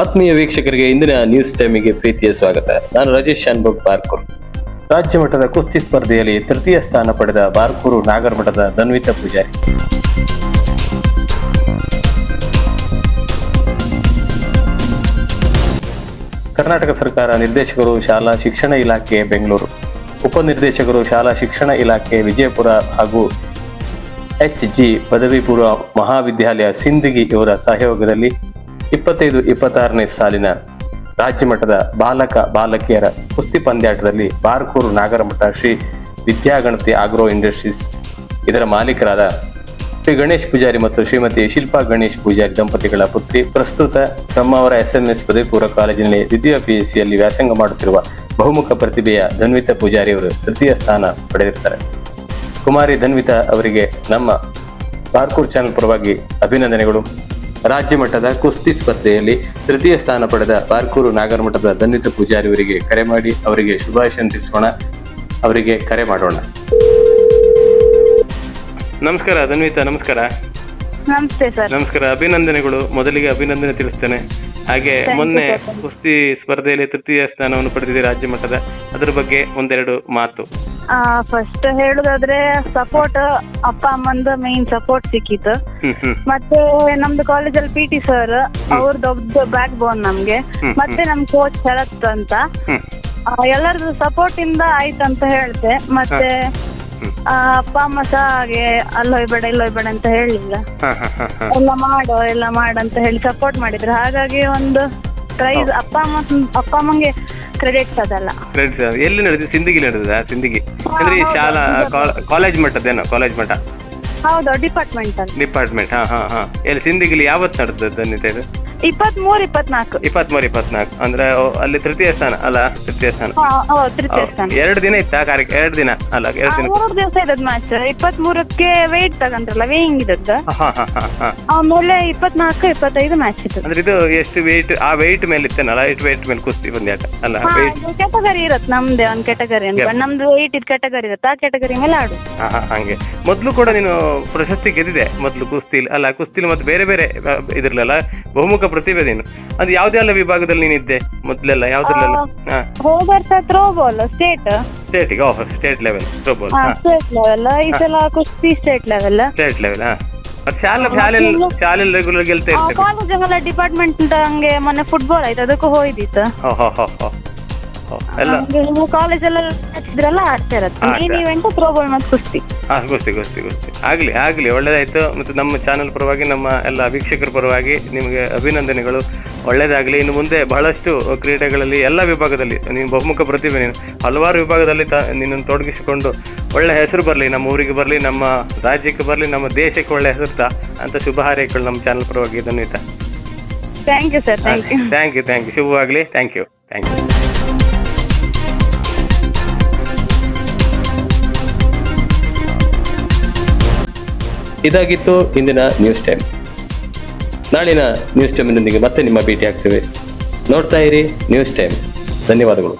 ಆತ್ಮೀಯ ವೀಕ್ಷಕರಿಗೆ ಇಂದಿನ ನ್ಯೂಸ್ ಟೈಮಿಗೆ ಪ್ರೀತಿಯ ಸ್ವಾಗತ. ನಾನು ರಾಜೇಶ್ ಶಾನ್ಭೋಗ್ ಬಾರ್ಕೂರ್. ರಾಜ್ಯ ಮಟ್ಟದ ಕುಸ್ತಿ ಸ್ಪರ್ಧೆಯಲ್ಲಿ ತೃತೀಯ ಸ್ಥಾನ ಪಡೆದ ಬಾರ್ಕೂರು ನಾಗರಮಠದ ಧನ್ವಿತ ಪೂಜಾರಿ. ಕರ್ನಾಟಕ ಸರ್ಕಾರ ನಿರ್ದೇಶಕರು ಶಾಲಾ ಶಿಕ್ಷಣ ಇಲಾಖೆ ಬೆಂಗಳೂರು. ಉಪನಿರ್ದೇಶಕರು ಶಾಲಾ ಶಿಕ್ಷಣ ಇಲಾಖೆ ವಿಜಯಪುರ ಹಾಗೂ ಎಚ್ ಜಿ ಪದವಿ ಪೂರ್ವ ಮಹಾವಿದ್ಯಾಲಯ ಸಿಂದಗಿ ಇವರ ಸಹಯೋಗದಲ್ಲಿ ಇಪ್ಪತ್ತೈದು, ಇಪ್ಪತ್ತಾರನೇ ಸಾಲಿನ ರಾಜ್ಯ ಮಟ್ಟದ ಬಾಲಕ, ಬಾಲಕಿಯರ ಕುಸ್ತಿ ಪಂದ್ಯಾಟದಲ್ಲಿ ಬಾರ್ಕೂರು ನಾಗರಮಠ ಶ್ರೀ ವಿದ್ಯಾಗಣತಿ ಆಗ್ರೋ ಇಂಡಸ್ಟ್ರೀಸ್ ಇದರ ಮಾಲೀಕರಾದ ಶ್ರೀ ಗಣೇಶ್ ಪೂಜಾರಿ ಮತ್ತು ಶ್ರೀಮತಿ ಶಿಲ್ಪಾ ಗಣೇಶ್ ಪೂಜಾರಿ ದಂಪತಿಗಳ ಪುತ್ರಿ, ಪ್ರಸ್ತುತ ಬ್ರಹ್ಮಾವರ ಎಸ್ಎಂಎಸ್ ಪದವಿ ಪೂರ್ವ ಕಾಲೇಜಿನಲ್ಲಿ ದ್ವಿತೀಯ ಪಿಎಸ್ಸಿಯಲ್ಲಿ ವ್ಯಾಸಂಗ ಮಾಡುತ್ತಿರುವ ಬಹುಮುಖ ಪ್ರತಿಭೆಯ ಧನ್ವಿತ ಪೂಜಾರಿ ಅವರು ತೃತೀಯ ಸ್ಥಾನ ಪಡೆದಿರ್ತಾರೆ ಕುಮಾರಿ ಧನ್ವಿತಾ ಅವರಿಗೆ ನಮ್ಮ ಪಾರ್ಕೂರ್ ಚಾನೆಲ್ ಪರವಾಗಿ ಅಭಿನಂದನೆಗಳು. ರಾಜ್ಯ ಮಟ್ಟದ ಕುಸ್ತಿ ಸ್ಪರ್ಧೆಯಲ್ಲಿ ತೃತೀಯ ಸ್ಥಾನ ಪಡೆದ ಬಾರ್ಕೂರು ನಾಗರಮಠದ ದನ್ನಿತ ಪೂಜಾರಿ ಅವರಿಗೆ ಕರೆ ಮಾಡಿ ಅವರಿಗೆ ಶುಭಾಶಯ ತಿಳಿಸೋಣ. ಅವರಿಗೆ ಕರೆ ಮಾಡೋಣ. ನಮಸ್ಕಾರ ದನ್ವಿತ ನಮಸ್ಕಾರ. ನಮಸ್ತೆ ಸರ್. ನಮಸ್ಕಾರ ಅಭಿನಂದನೆಗಳು. ಮೊದಲಿಗೆ ಅಭಿನಂದನೆ ತಿಳಿಸ್ತೇನೆ. ಹಾಗೆ ಮೊನ್ನೆ. ಕುಸ್ತಿ ಸ್ಪರ್ಧೆಯಲ್ಲಿ ತೃತೀಯ ಸ್ಥಾನವನ್ನು ಪಡೆದಿದೆ ರಾಜ್ಯ ಮಟ್ಟದ. ಅದರ ಬಗ್ಗೆ ಒಂದೆರಡು ಮಾತು. ಫಸ್ಟ್ ಹೇಳುದಾದ್ರೆ ಸಪೋರ್ಟ್ ಅಪ್ಪ ಅಮ್ಮಂದ ಮೇನ್ ಸಪೋರ್ಟ್ ಸಿಕ್ಕಿತ್ತು. ಮತ್ತೆ ನಮ್ದು ಕಾಲೇಜಲ್ಲಿ ಪಿ ಟಿ ಸರ್ ಅವ್ರ ದೊಡ್ಡ ಬ್ಯಾಕ್ ಬೋನ್ ನಮ್ಗೆ ಮತ್ತೆ ನಮ್ ಕೋಚ್ ಶರತ್ ಅಂತ. ಎಲ್ಲರದ್ದು ಸಪೋರ್ಟ್ ಇಂದ ಆಯ್ತು ಅಂತ ಹೇಳ್ತೆ. ಮತ್ತೆ ಅಪ್ಪ ಅಮ್ಮ ಸಹ ಹಾಗೆ ಅಲ್ಲಿ ಹೋಯ್ಬೇಡ ಇಲ್ಲಿ ಹೋಯ್ಬೇಡ ಅಂತ ಹೇಳಿಲ್ಲ. ಎಲ್ಲ ಮಾಡು ಎಲ್ಲ ಮಾಡು ಅಂತ ಹೇಳಿ ಸಪೋರ್ಟ್ ಮಾಡಿದ್ರು. ಹಾಗಾಗಿ ಒಂದು ಪ್ರೈಸ್ ಅಪ್ಪ ಅಮ್ಮ ಅಪ್ಪ ಅಮ್ಮಂಗೆ ಕ್ರೆಡಿಟ್ಸ್ ಅದಲ್ಲ. ಫ್ರೆಂಡ್ಸ್ ಎಲ್ಲಿ ನಡೆದಿದೆ? ಸಿಂದಗಿ ನಡೆದಿದೆ? ಸಿಂದಗಿ. ಅಂದ್ರೆ ಈ ಶಾಲಾ. ಕಾಲೇಜ್ ಮಟ್ಟದ್ದೇನೋ ಕಾಲೇಜ್ ಮಟ್ಟ ಹೌದು ಡಿಪಾರ್ಟ್ಮೆಂಟ್ ಅಲ್ಲಿ. ಡಿಪಾರ್ಟ್ಮೆಂಟ್ ಹಾ ಹಾ ಹಾ. ಎಲ್ಲಿ ಸಿಂದಗಿಲಿ ಯಾವತ್ತು ನಡೆದದ್ದು ಧನ್ಯತೆ ಇದು? ಇಪ್ಪತ್ಮೂರು ಇಪ್ಪತ್ನಾಲ್ಕು. ಇಪ್ಪತ್ಮೂರು ಇಪ್ಪತ್ನಾಲ್ಕು. ಅಂದ್ರೆ ಅಲ್ಲಿ ತೃತೀಯ ಸ್ಥಾನ ಅಲ್ಲ ತೃತೀಯ ಸ್ಥಾನ. ತೃತೀಯ ಎರಡು ದಿನ ಇತ್ತ ಕಾರ್ಯ ಎರಡು ದಿನ ಅಲ್ಲ ಎರಡು ದಿನ ಮೂರು ದಿವಸ ಇದ್ದದ್ ಮ್ಯಾಚ್ ಇಪ್ಪತ್ಮೂರಕ್ಕೆ ವೇಟ್ ತಗೊಂಡ್ರಲ್ಲ ವೇಯಿಂಗ್ ಇದ್ದದ್ದು. ಆಮೇಲೆ ಇಪ್ಪತ್ನಾಲ್ಕು ಇಪ್ಪತ್ತೈದು ಮ್ಯಾಚ್ ಇತ್ತು. ಅಂದ್ರೆ ಇದು ಎಷ್ಟು ವೇಟ್ ಆ ವೆಯ್ಟ್ ಮೇಲೆ ಇತ್ತೇನಲ್ಲ ಎಷ್ಟು ವೆಯ್ಟ್ ಮೇಲೆ ಕುಸ್ತಿ ಪಂದ್ಯಾಟ ಅಲ್ಲ ಕ್ಯಾಟಗರಿ ಇರತ್ತೆ ನಮ್ದೇ ಒಂದು ಕೆಟಗರಿ ಅಂತ. ನಮ್ದು ವೇಟ್ ಇದ್ ಕ್ಯಾಟಗರಿ ಇರುತ್ತೆ ಆ ಕೆಟಗರಿ ಮೇಲೆ ಆಡು. ಹಂಗೆ. ಮೊದಲು ಕೂಡ ನೀನು ಪ್ರಶಸ್ತಿ ಗೆದ್ದಿದೆ ಮೊದಲು ಕುಸ್ತಿಲ್ ಅಲ್ಲ ಕುಸ್ತಿಲಿ ಮತ್ತೆ ಬೇರೆ ಬೇರೆ ಇದ್ರಲ್ಲ ಬಹುಮುಖ ಪ್ರತಿಭೆ ನೀನು. ಅದು ಯಾವ್ದೆಲ್ಲ ವಿಭಾಗದಲ್ಲಿ ನೀನಿದ್ದೆ ಮೊದ್ಲೆಲ್ಲ ಯಾವ್ದ್ರಲ್ಲೆಲ್ಲ? ಹಾ. ಸ್ಟೇಟ್ ವರ್ಷ ಥ್ರೋ ಬಾಲ್ ಸ್ಟೇಟ್ ಸ್ಟೇಟಿಗೆ ಓಹ್ ಸ್ಟೇಟ್ ಲೆವೆಲ್ ಥ್ರೋಬಾಲ್ ಹಾ ಸ್ಟೇಟ್ ಲೆವೆಲ್ ಈ ಸಲ ಕುಸ್ತಿ ಸ್ಟೇಟ್ ಲೆವೆಲ್ ಸ್ಟೇಟ್ ಲೆವೆಲ್ ಹಾ. ಮತ್ತೆ ಶಾಲೆ ಶಾಲೆಯಲ್ಲಿ ಶಾಲೆಯಲ್ಲಿ ರೆಗ್ಯುಲರ್ ಗೆಲ್ತಾ ಇರ್ತೇವೆ ಕಾಲೇಜ್ ಡಿಪಾರ್ಟ್ಮೆಂಟ್ ಹಂಗೆ ಮೊನ್ನೆ ಫುಟ್ಬಾಲ್ ಆಯ್ತು ಅದಕ್ಕೂ ಹೋಯ್ದಿತ್ತು ಹೋ ಹೋ. ನೀವು ಹೋ ಎಲ್ಲ ಕಾಲೇಜಲ್ಲ ಹಚ್ಚಿದ್ರಲ್ಲ ಆಡ್ತಾ ಇರತ್ತೆ. ಆಡ್ತಾ. ಮೇನ್ ಇವೆಂಟ್ ಥ್ರೋಬಾಲ್ ಮತ್ತು ಕುಸ್ತಿ. ಹಾ ಗೊತ್ತಿ ಗೊತ್ತಿ ಗೊತ್ತಿ ಆಗ್ಲಿ ಆಗ್ಲಿ ಒಳ್ಳೇದಾಯ್ತು. ಮತ್ತೆ ನಮ್ಮ ಚಾನೆಲ್ ಪರವಾಗಿ ನಮ್ಮ ಎಲ್ಲ ವೀಕ್ಷಕರ ಪರವಾಗಿ ನಿಮಗೆ ಅಭಿನಂದನೆಗಳು. ಒಳ್ಳೇದಾಗ್ಲಿ. ಇನ್ನು ಮುಂದೆ ಬಹಳಷ್ಟು ಕ್ರೀಡೆಗಳಲ್ಲಿ ಎಲ್ಲ ವಿಭಾಗದಲ್ಲಿ ನೀನು ಬಹುಮುಖ ಪ್ರತಿಭೆ ನೀನು ಹಲವಾರು ವಿಭಾಗದಲ್ಲಿ ತ ನಿನ್ನನ್ನು ತೊಡಗಿಸಿಕೊಂಡು ಒಳ್ಳೆ ಹೆಸರು ಬರಲಿ. ನಮ್ಮ ಊರಿಗೆ ಬರಲಿ ನಮ್ಮ ರಾಜ್ಯಕ್ಕೆ ಬರಲಿ ನಮ್ಮ ದೇಶಕ್ಕೆ ಒಳ್ಳೆ ಹೆಸರು ತಾ ಅಂತ ಶುಭ ಹಾರೈಕೆಗಳು ನಮ್ಮ ಚಾನೆಲ್ ಪರವಾಗಿ ಧನ್ಯವಾದ thank you sir thank you thank you thank you ಶುಭವಾಗಲಿ. ಥ್ಯಾಂಕ್ ಯು ಥ್ಯಾಂಕ್ ಯು ಇದಾಗಿತ್ತು ಇಂದಿನ ನ್ಯೂಸ್ ಟೈಮ್ ನಾಳಿನ ನ್ಯೂಸ್ ಟೈಮ್ನೊಂದಿಗೆ ಮತ್ತೆ ನಿಮ್ಮ ಭೇಟಿ ಆಗ್ತೇವೆ ನೋಡ್ತಾ ಇರಿ ನ್ಯೂಸ್ ಟೈಮ್ ಧನ್ಯವಾದಗಳು.